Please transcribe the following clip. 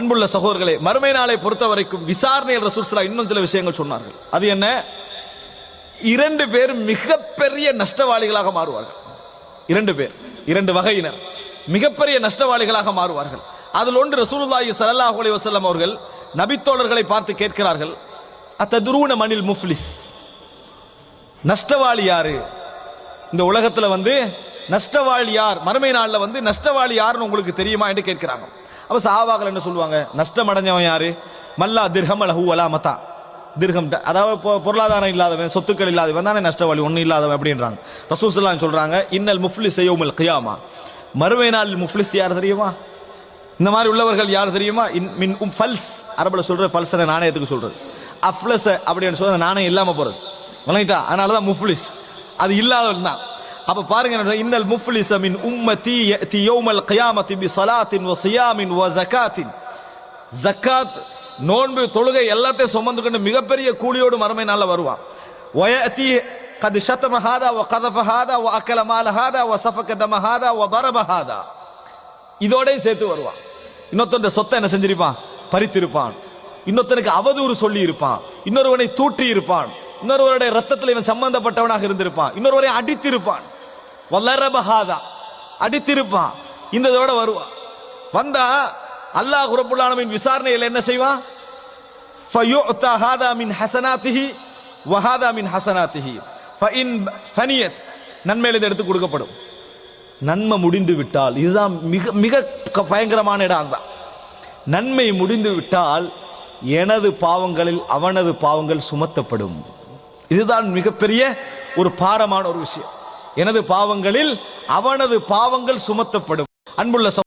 அன்புள்ள சகோதரர்களே மறுமை நாளை பொறுத்த வரைக்கும் விசாரணையில் ரசூல்ஸ்லா இன்னும் சில விஷயங்கள் சொன்னார்கள். அது என்ன? இரண்டு பேர் மிகப்பெரிய நஷ்டவாளிகளாக மாறுவார்கள். இரண்டு பேர் இரண்டு வகையினர் மிகப்பெரிய நஷ்டவாளிகளாக மாறுவார்கள். அதில் ஒன்று ரசூலுல்லாஹி ஸல்லல்லாஹு அலைஹி வஸல்லம் அவர்கள் நபித்தோழர்களை பார்த்து கேட்கிறார்கள் அத்ததுருன மணில் முஃப்லிஸ்? நஷ்டவாளி யாரு? இந்த உலகத்துல வந்து நஷ்டவாளி யார்? மறுமை நாள்ல வந்து நஷ்டவாளி யாருன்னு உங்களுக்கு தெரியுமா? என்று கேட்கிறாங்க. அப்ப சஹாபாக்கள் என்ன சொல்லுவாங்க? நஷ்டம் அடைஞ்சவன் யாரு? மல்லா திர்கம் அலஹு அலா மதா திர்கம் அதாவது பொருளாதாரம் இல்லாதவன் சொத்துக்கள் இல்லாதவன் தானே நஷ்டவாளி ஒன்றும் இல்லாதவன் அப்படின்றாங்க. ரசூசல்லாம் சொல்றாங்க இன்னல் முஃப்லிஸ் யௌமல் கியாமா. மறுவை நாள் முஃப்லிஸ் யார் தெரியுமா? இந்த மாதிரி உள்ளவர்கள் யார் தெரியுமா? இன் மின் ஃபல்ஸ். அரபில் சொல்ற ஃபல்ஸ் நாணயத்துக்கு சொல்றது? அஃப்லஸ் அப்படின்னு சொல்ற நாணயம் இல்லாம போறது. விளங்கிட்டா அதனால தான் முஃப்லிஸ். அது இல்லாதவன் தான். அப்ப பாருங்க இன்னல் முஃப்லிஸ மின் உம்மதி யதி யௌமல் கியாமத்தி பி ஸலாத்தின் வ ஸியாமின் வ ஜகாத்தின் ஜக்காத் நோன்பு தொழுகை எல்லாத்தையும் சுமந்து கொண்டு மிகப்பெரிய கூலியோடு மறுமை நாள வருவான். வயதி கது ஷத்தம ஹாதா வ கதஃப ஹாதா வ அக்கல மால ஹாதா வ சஃபக தம ஹாதா வ தரப ஹாதா. இதோடையும் சேர்த்து வருவான். இன்னொருத்தன் சொத்தை என்ன செஞ்சிருப்பான்? பறித்திருப்பான். இன்னொருத்தனுக்கு அவதூறு சொல்லி இருப்பான் இன்னொருவனை தூற்றி இருப்பான் இன்னொருவருடைய ரத்தத்தில் இவன் சம்பந்தப்பட்டவனாக இருந்திருப்பான். இன்னொருவரை அடித்திருப்பான். வல்லரபஹாதா அடித்திருப்பான். இந்த இதோட வருவான். வந்தா அல்லாஹ் ரபுல்லாலமின் விசாரணையில் என்ன செய்வான்? ஃபயுத்தா ஹாதா மின் ஹசனாத்திஹி வஹாதா மின் ஹசனாத்திஹி. ஃபஇன் ஃபனியத். நன்மையில் இது எடுத்து கொடுக்கப்படும். நன்மை முடிந்து விட்டால் இதுதான் மிக மிக பயங்கரமான இடம் தான் நன்மை முடிந்து விட்டால் எனது பாவங்களில் அவனது பாவங்கள் சுமத்தப்படும். இதுதான் மிகப்பெரிய ஒரு பாரமான ஒரு விஷயம். எனது பாவங்களில் அவனது பாவங்கள் சுமத்தப்படும். அன்புள்ள